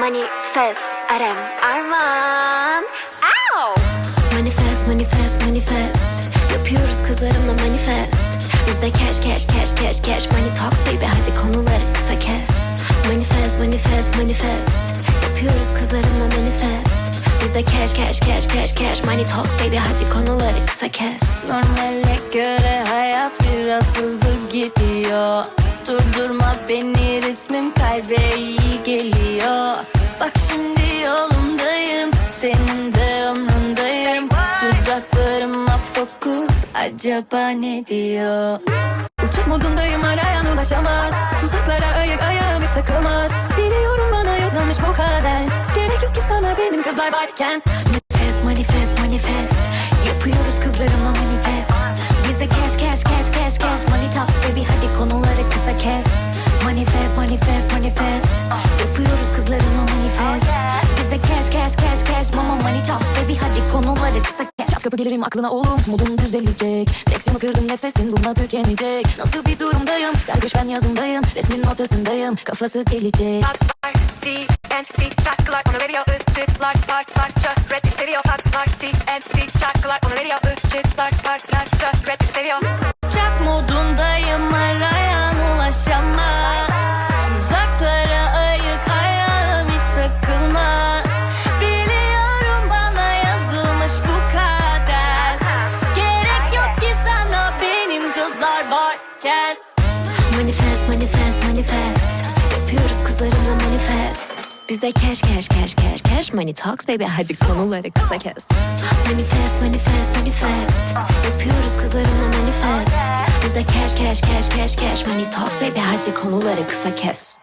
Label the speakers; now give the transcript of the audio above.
Speaker 1: Manifest Arem Arman. Ow!
Speaker 2: Manifest, manifest, manifest. Yapıyoruz kızlarımla manifest. Bizde cash, cash, cash, cash, cash. Money talks baby. Hadi konuları kısa kes. Manifest, manifest, manifest. Yapıyoruz kızlarımla manifest. Bizde cash, cash, cash, cash, cash. Money talks baby. Hadi konuları kısa kes.
Speaker 3: Normale göre hayat biraz hızlı gidiyor. Durdurma beni ritmim geliyor Bak şimdi yolundayım senin de umrundayım Dudaklarıma fokus acaba ne diyor? Uçak modundayım arayan ulaşamaz. Tuzaklara ayık ayağım hiç takılmaz. Biliyorum bana yazılmış bu kader. Gerek yok ki sana benim kızlar varken.
Speaker 2: Manifest, manifest, manifest. Yapıyoruz kızlarımla manifest. Bizde cash, cash, cash, cash, cash. Money talks baby hadi konuları kısa kes. Manifest, manifest, manifest
Speaker 3: kapı gelirim aklına oğlum. Modum düzelecek. Direksiyonu kırdım nefesin bununla tükenecek. Nasıl bir durumdayım? Sen kış ben yazındayım. Resmin ortasındayım. Kafası gelecek.
Speaker 4: Parti, TNT şarkılar onu veriyor ışıklar Partlarca rap'i seviyor Parti, TNT şarkılar onu veriyor ışıklar Partlarca rap'i seviyor
Speaker 3: varken
Speaker 2: Manifest, manifest, manifest. Yapıyoruz kızlarımla manifest. Bizde cash, cash, cash, cash, cash Money talks baby. Hadi konuları kısa kes. Manifest, manifest, manifest. Yapıyoruz kızlarımla manifest. Bizde cash, cash, cash, cash, cash Money talks baby. Hadi konuları kısa kes